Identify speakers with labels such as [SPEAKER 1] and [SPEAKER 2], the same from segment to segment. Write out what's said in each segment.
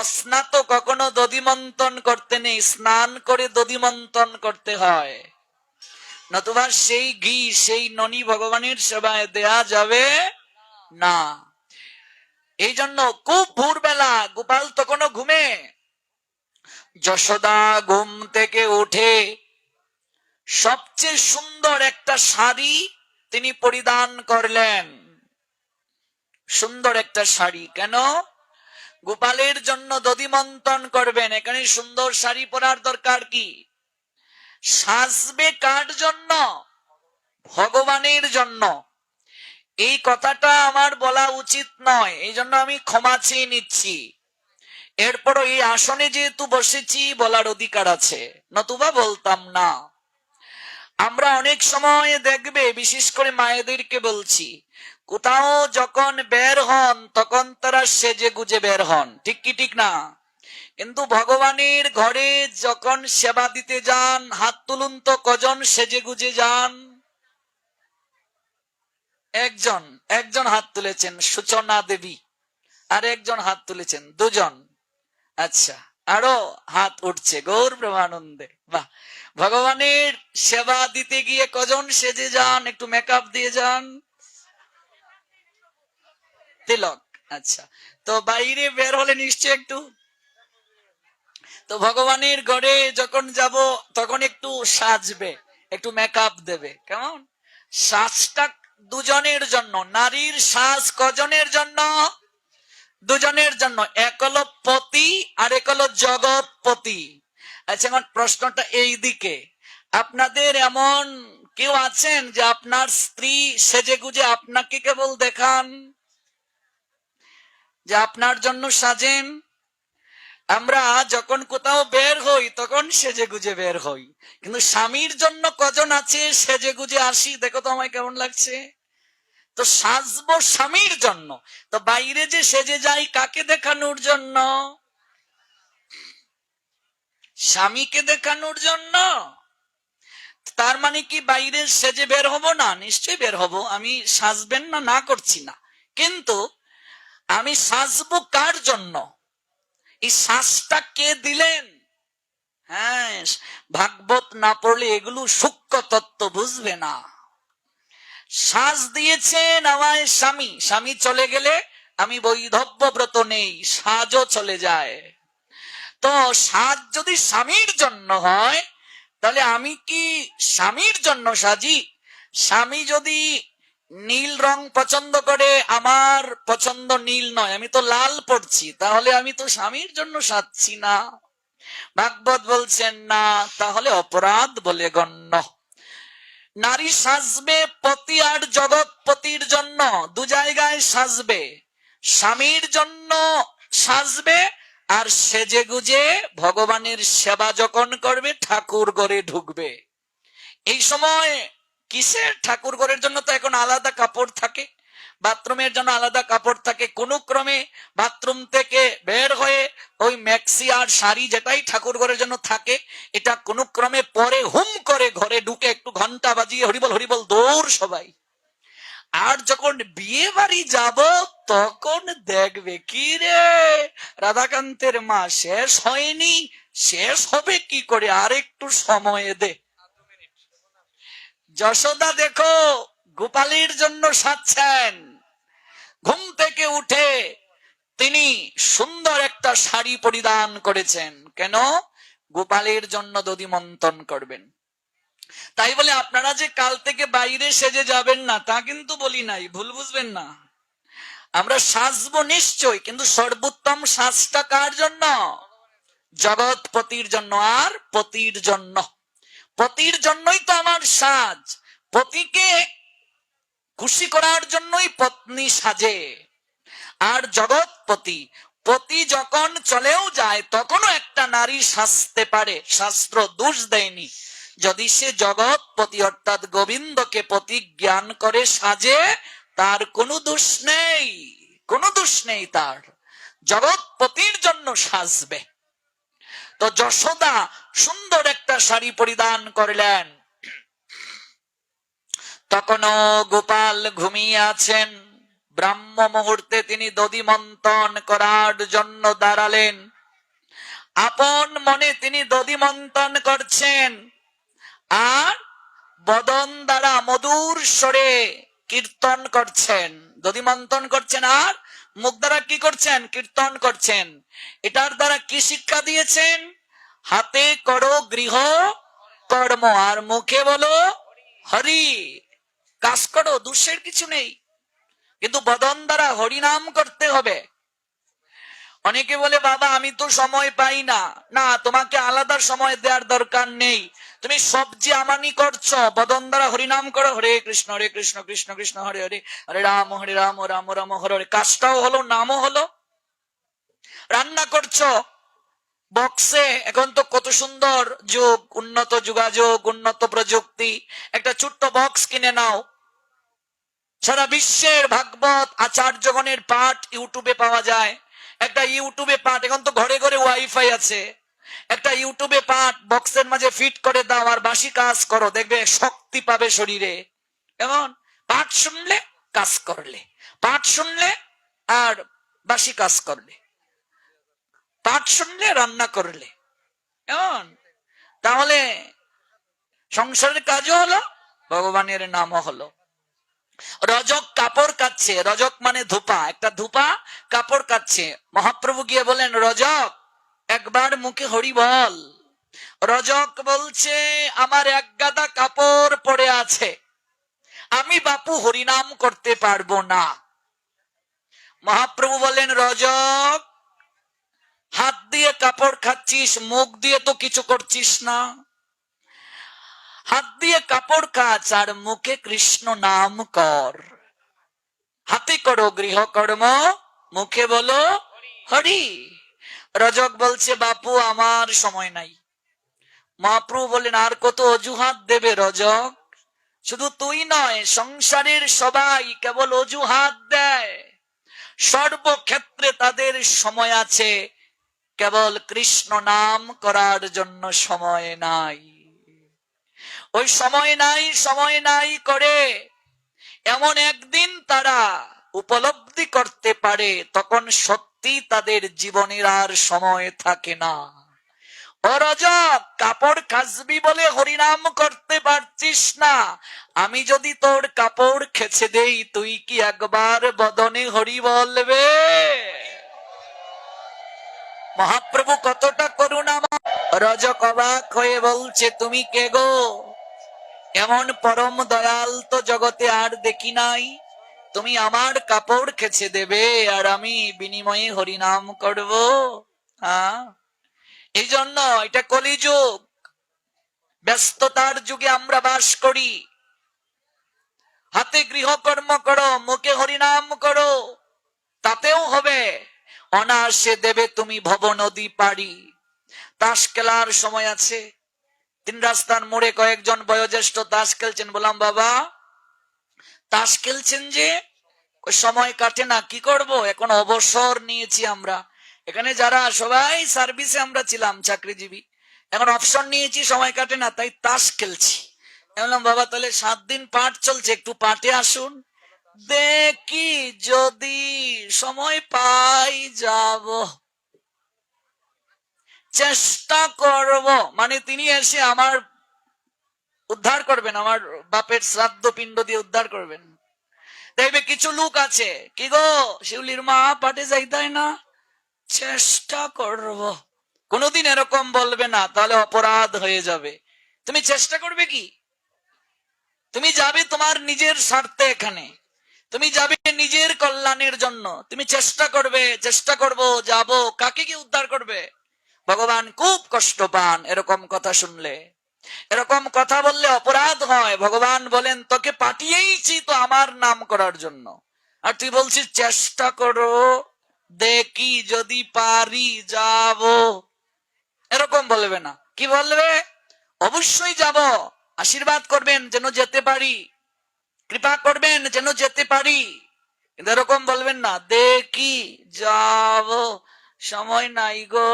[SPEAKER 1] অস্নাত কখনো দধিমন্থন করতে নেই স্নান করে দধিমন্থন করতে হয় নতুবা সেই ঘি সেই ননি ভগবানের সেবায় দেয়া যাবে না এই জন্য খুব ভোরবেলা গোপাল তখন ঘুমে যশোদা ঘুম থেকে উঠে সবচেয়ে সুন্দর একটা শাড়ি তিনি পরিধান করলেন সুন্দর একটা শাড়ি কেন গোপালের জন্য দধিমন্থন করবেন এখানে সুন্দর শাড়ি পরার দরকার কি সাজবে কার জন্য ভগবানের জন্য এই কথাটা আমার বলা উচিত নয় এই জন্য আমি ক্ষমা চেয়ে নিচ্ছি এরপরও এই আসনে যেহেতু বসেছি বলার অধিকার আছে নতুবা বলতাম না আমরা অনেক সময় দেখবে বিশেষ করে মায়েদেরকে বলছি কোথাও যখন বের হন তখন তারা সেজে গুজে বের হন ঠিক কি ঠিক না কিন্তু ভগবানের ঘরে যখন সেবা দিতে যান হাত তুলুন তো কজন সেজে গুজে যান একজন একজন হাত তুলেছেন সূচনা দেবী আর একজন হাত তুলেছেন দুজন আচ্ছা আরো হাত উঠছে গৌর ব্রহ্মানন্দে বাহ ভগবানের সেবা দিতে গিয়ে কজন সেজে যান একটু মেকআপ দিয়ে যান তিলক আচ্ছা তো বাইরে বের হলে নিশ্চয় একটু তো ভগবানের গড়ে যখন যাব তখন একটু সাজবে একটু মেকআপ দেবে কেমন সাজটা দুজনের জন্য নারীর সাজ কজনের জন্য দুজনের জন্য এক হলো পতি আর এক হলো জগৎপতি আচ্ছা এখন প্রশ্নটা এই দিকে আপনাদের এমন কেউ আছেন যে আপনার স্ত্রী সেজে গুজে আপনাকে কেবল দেখান যে আপনার জন্য সাজেন আমরা যখন কোথাও বের হই তখন সেজে গুজে বের হই কিন্তু স্বামীর জন্য কজন আছে সেজে গুজে আসি দেখো তো আমায় কেমন লাগছে তো সাজবো স্বামীর জন্য তো বাইরে যে সেজে যাই কাকে দেখানোর জন্য স্বামীকে দেখানোর জন্য তার মানে কি বাইরে সেজে বের হব না নিশ্চয়ই বের হব আমি সাজবেন না না করছি না কিন্তু আমি সাজব কার জন্য এই শ্বাসটা কে দিলেন হ্যাঁ ভাগবত না পড়লে এগুলো সূক্ষ্ম তত্ত্ব বুঝবে না শ্বাস দিয়েছেন আমায় স্বামী স্বামী চলে গেলে আমি বৈধব্য ব্রত নেই সাজও চলে যায় তো সাজ যদি স্বামীর জন্য হয় তাহলে আমি কি স্বামীর জন্য সাজি স্বামী যদি নীল রং পছন্দ করে আমার পছন্দ নীল নয় আমি তো লাল পড়ছি তাহলে আমি তো স্বামীর জন্য সাজছি না ভাগবত বলছেন না তাহলে অপরাধ বলে গণ্য নারী সাজবে পতি আর জগৎপতির জন্য দু জায়গায় সাজবে স্বামীর জন্য সাজবে আর সেজে গুজে ভগবানের সেবা যখন করবে ঠাকুর গড়ে ঢুকবে এই সময় কিসের ঠাকুর ঘরের জন্য তো এখন আলাদা কাপড় থাকে বাথরুমের জন্য আলাদা কাপড় থাকে কোন ক্রমে বাথরুম থেকে বের হয়ে ওই ম্যাক্সি আর শাড়ি যেটাই ঠাকুর ঘরের জন্য থাকে এটা কোন ক্রমে পরে হুম করে ঘরে ঢুকে একটু ঘন্টা বাজিয়ে হরিবল হরিবল দৌড় সবাই আর যখন বিয়ে বাড়ি যাব তখন দেখবে কি রে রাধাকান্তের মা শেষ হয়নি শেষ হবে কি করে আর একটু সময় দে যশোদা দেখো গোপালীর জন্য সাজছেন ঘুম থেকে উঠে তিনি সুন্দর একটা শাড়ি পরিধান করেছেন কেন গোপালের জন্য দদি মন্থন করবেন তাই বলে আপনারা যে কাল থেকে বাইরে সেজে যাবেন না তা কিন্তু বলি নাই ভুল বুঝবেন না আমরা সাজব নিশ্চয় কিন্তু সর্বোত্তম সাজটা কার জন্য জগৎপতির জন্য আর পতির জন্য পতির জন্যই তো আমার সাজ পতিকে খুশি করার জন্যই পত্নী সাজে আর জগৎপতি পতি যখন চলেও যায় তখনও একটা নারী সাজতে পারে শাস্ত্র দোষ দেয়নি যদি সে জগৎপতি অর্থাৎ গোবিন্দকে পতি জ্ঞান করে সাজে তার কোনো দোষ নেই কোনো দোষ নেই তার জগৎপতির জন্য সাজবে তো যশোদা সুন্দর একটা শাড়ি পরিধান করলেন তখন গোপাল ঘুমিয়ে আছেন ব্রাহ্ম মুহূর্তে তিনি মন্থন করার জন্য দাঁড়ালেন আপন মনে তিনি মন্থন করছেন আর বদন দ্বারা মধুর স্বরে কীর্তন করছেন মন্থন করছেন আর মুখ দ্বারা কি করছেন কীর্তন করছেন এটার দ্বারা কি শিক্ষা দিয়েছেন হাতে করো গৃহ কর্ম আর মুখে বলো হরি কাজ করো দুঃখের কিছু নেই কিন্তু বদন দ্বারা হরিনাম করতে হবে অনেকে বলে বাবা আমি তো সময় পাই না না তোমাকে আলাদা সময় দেওয়ার দরকার নেই তুমি সবজি আমানি করছ বদন দ্বারা হরিনাম করো হরে কৃষ্ণ হরে কৃষ্ণ কৃষ্ণ কৃষ্ণ হরে হরে হরে রাম হরে রাম রাম রাম হরে হরে কাজটাও হলো নামও হলো রান্না করছ বক্সে এখন তো কত সুন্দর যুগ উন্নত যোগাযোগ উন্নত প্রযুক্তি একটা ছোট্ট বক্স কিনে নাও সারা বিশ্বের ভাগবত আচার্যগণের পাঠ ইউটিউবে পাওয়া যায় একটা ইউটিউবে পাঠ এখন তো ঘরে ঘরে ওয়াইফাই আছে একটা ইউটিউবে পাঠ বক্সের মাঝে ফিট করে দাও আর বাসি কাজ করো দেখবে শক্তি পাবে শরীরে কেমন পাঠ শুনলে কাজ করলে পাঠ শুনলে আর বাসি কাজ করলে পাঠ শুনলে রান্না করলে কেমন তাহলে সংসারের কাজও হলো ভগবানের নামও হলো রজক কাপড় কাচ্ছে রজক মানে ধূপা একটা ধূপা কাপড় কাচ্ছে মহাপ্রভু গিয়ে বলেন রজক একবার মুখে হরি বল রজক বলছে আমার এক গাদা কাপড় পড়ে আছে আমি বাপু হরিনাম করতে পারবো না মহাপ্রভু বলেন রজক হাত দিয়ে কাপড় খাচ্ছিস মুখ দিয়ে তো কিছু করছিস না হাত দিয়ে কাপড় কাচ আর মুখে কৃষ্ণ নাম কর হাতে করো গৃহকর্ম মুখে বলো হরি রজক বলছে বাপু আমার সময় নাই মহাপ্রু বলেন আর কত অজুহাত দেবে রজক শুধু তুই নয় সংসারের সবাই কেবল অজুহাত দেয় সর্বক্ষেত্রে তাদের সময় আছে কেবল কৃষ্ণ নাম করার জন্য সময় নাই ওই সময় নাই সময় নাই করে এমন একদিন তারা উপলব্ধি করতে পারে তখন সত্যি তাদের জীবনের আর সময় থাকে না কাপড় কাচবি বলে হরিনাম করতে পারছিস না আমি যদি তোর কাপড় খেছে দেই তুই কি একবার বদনে হরি বলবে মহাপ্রভু কতটা করুন করুণা রজক কবাক হয়ে বলছে তুমি কে গো এমন পরম দয়াল তো জগতে আর দেখি নাই তুমি আমার কাপড় খেছে দেবে আর আমি বিনিময়ে হরিনাম করব হ্যাঁ এই জন্য এটা কলিযুগ ব্যস্ততার যুগে আমরা বাস করি হাতে গৃহকর্ম করো মুখে হরিনাম করো তাতেও হবে অনাসে দেবে তুমি ভব নদী পারি তাস খেলার সময় আছে তিন রাস্তার মোড়ে কয়েকজন বয়োজ্যেষ্ঠ তাস খেলছেন বললাম বাবা তাস খেলছেন যে ওই সময় কাটে না কি করব এখন অবসর নিয়েছি আমরা এখানে যারা সবাই সার্ভিসে আমরা ছিলাম চাকরিজীবী এখন অপশন নিয়েছি সময় কাটে না তাই তাস খেলছি বললাম বাবা তাহলে সাত দিন পাঠ চলছে একটু পাঠে আসুন দেখি যদি সময় পাই যাব চেষ্টা করব মানে তিনি এসে আমার উদ্ধার করবেন আমার বাপের শ্রাদ্ধ পিণ্ড দিয়ে উদ্ধার করবেন দেখবে কিছু লোক আছে কি গো শিউলির মা পাটে যাইতাই না চেষ্টা করব কোনদিন এরকম বলবে না তাহলে অপরাধ হয়ে যাবে তুমি চেষ্টা করবে কি তুমি যাবে তোমার নিজের স্বার্থে এখানে তুমি যাবে নিজের কল্যাণের জন্য তুমি চেষ্টা করবে চেষ্টা করব যাব কাকে কি উদ্ধার করবে ভগবান খুব কষ্ট পান এরকম কথা শুনলে এরকম কথা বললে অপরাধ হয় ভগবান বলেন তোকে পাঠিয়েইছি তো আমার নাম করার জন্য আর তুই বলছিস চেষ্টা করো দেখি যদি পারি যাব এরকম বলবে না কি বলবে অবশ্যই যাব আশীর্বাদ করবেন যেন যেতে পারি কৃপা করবেন যেন যেতে পারি কিন্তু এরকম বলবেন না দেখি যাব সময় নাই গো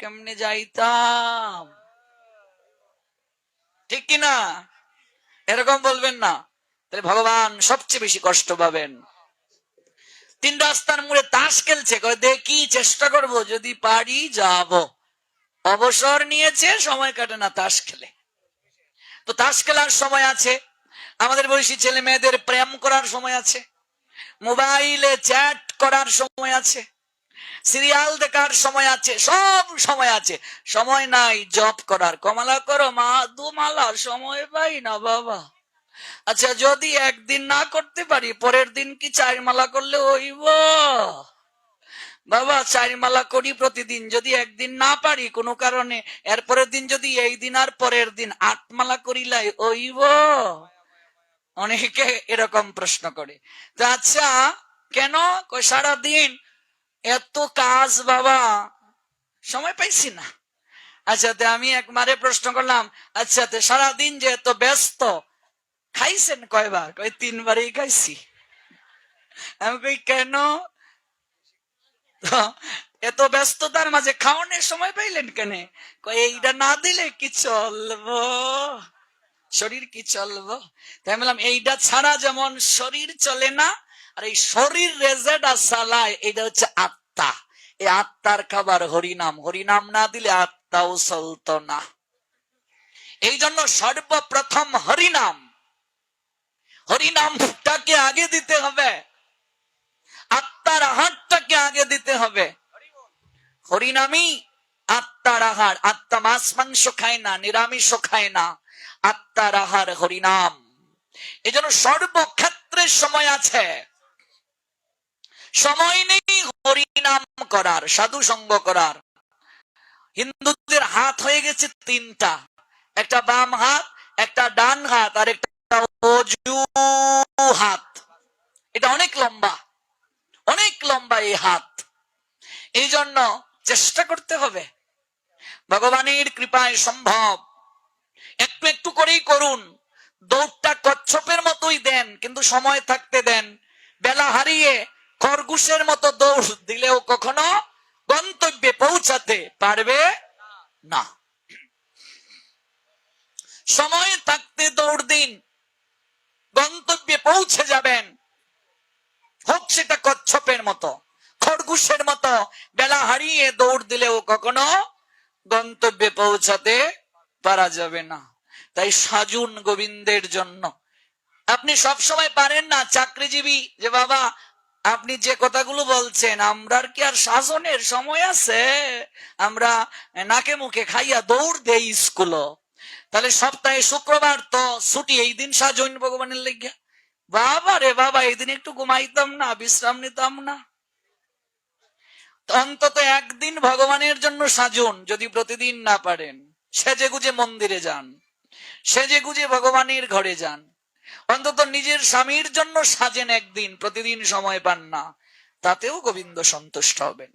[SPEAKER 1] কেমনে যাইতাম ঠিক কিনা এরকম বলবেন না তাহলে ভগবান সবচেয়ে বেশি কষ্ট পাবেন তিন রাস্তার মুড়ে তাস খেলছে দেখি চেষ্টা করব যদি পারি যাব অবসর নিয়েছে সময় কাটে না তাস খেলে তো তাস খেলার সময় আছে আমাদের বয়সী ছেলে মেয়েদের প্রেম করার সময় আছে মোবাইলে চ্যাট করার সময় আছে সিরিয়াল দেখার সময় আছে সব সময় আছে সময় নাই জব করার কমলা করো মা দু মালা সময় পাই না বাবা আচ্ছা যদি একদিন না করতে পারি পরের দিন কি চার মালা করলে হইব বাবা চার মালা করি প্রতিদিন যদি একদিন না পারি কোনো কারণে এরপরের দিন যদি এই দিন আর পরের দিন আট মালা করিলাই হইব অনেকে এরকম প্রশ্ন করে তো আচ্ছা কেন সারা দিন এত কাজ বাবা সময় পাইছি না আচ্ছা তে আমি একবারে প্রশ্ন করলাম আচ্ছা তে সারাদিন যে এত ব্যস্ত খাইছেন কয়বার কই তিনবারই খাইছি আমি কই কেন এত ব্যস্ততার মাঝে খাওয়ানোর সময় পাইলেন কেন এইটা না দিলে কি চলবো শরীর কি চলবো তাই বললাম এইটা ছাড়া যেমন শরীর চলে না আর এই শরীর রেজেড আর সালায় এটা হচ্ছে আত্মা এই আত্মার খাবার হরিনাম হরিনাম না দিলে আত্মাও চলত না এই জন্য সর্বপ্রথম হরিনাম হরিনামটাকে আগে দিতে হবে আত্মার আহারটাকে আগে দিতে হবে হরিনামই আত্মার আহার আত্মা মাস মাংস খায় না নিরামিষ খায় না আত্মার আহার হরিনাম এজন্য সর্বক্ষেত্রের সময় আছে সময় নেই হরিনাম করার সাধু সঙ্গ করার হিন্দুদের হাত হয়ে গেছে তিনটা একটা বাম হাত একটা ডান হাত আর একটা অজু হাত এটা অনেক লম্বা অনেক লম্বা এই হাত এই জন্য চেষ্টা করতে হবে ভগবানের কৃপায় সম্ভব একটু একটু করেই করুন দৌড়টা কচ্ছপের মতোই দেন কিন্তু সময় থাকতে দেন বেলা হারিয়ে খরগোশের মতো দৌড় দিলেও কখনো গন্তব্যে পৌঁছাতে পারবে না সময় থাকতে দৌড় দিন গন্তব্যে পৌঁছে যাবেন হোক সেটা কচ্ছপের মতো খরগোশের মতো বেলা হারিয়ে দৌড় দিলেও কখনো গন্তব্যে পৌঁছাতে পারা যাবে না তাই সাজুন গোবিন্দের জন্য আপনি সব সময় পারেন না চাকরিজীবী যে বাবা আপনি যে কথাগুলো বলছেন আমরার কি আর শাসনের সময় আছে আমরা নাকে মুখে খাইয়া দৌড় দেই স্কুল তাহলে সপ্তাহে শুক্রবার তো ছুটি এই দিন সাজইন ভগবানের লেগে বাবা রে বাবা এদিন একটু ঘুমাইতাম না বিশ্রাম নিতাম না অন্তত একদিন ভগবানের জন্য সাজুন যদি প্রতিদিন না পারেন সেজে গুজে মন্দিরে যান সেজে গুজে ভগবানের ঘরে যান অন্তত নিজের স্বামীর জন্য সাজেন একদিন প্রতিদিন সময় পান না তাতেও গোবিন্দ সন্তুষ্ট হবেন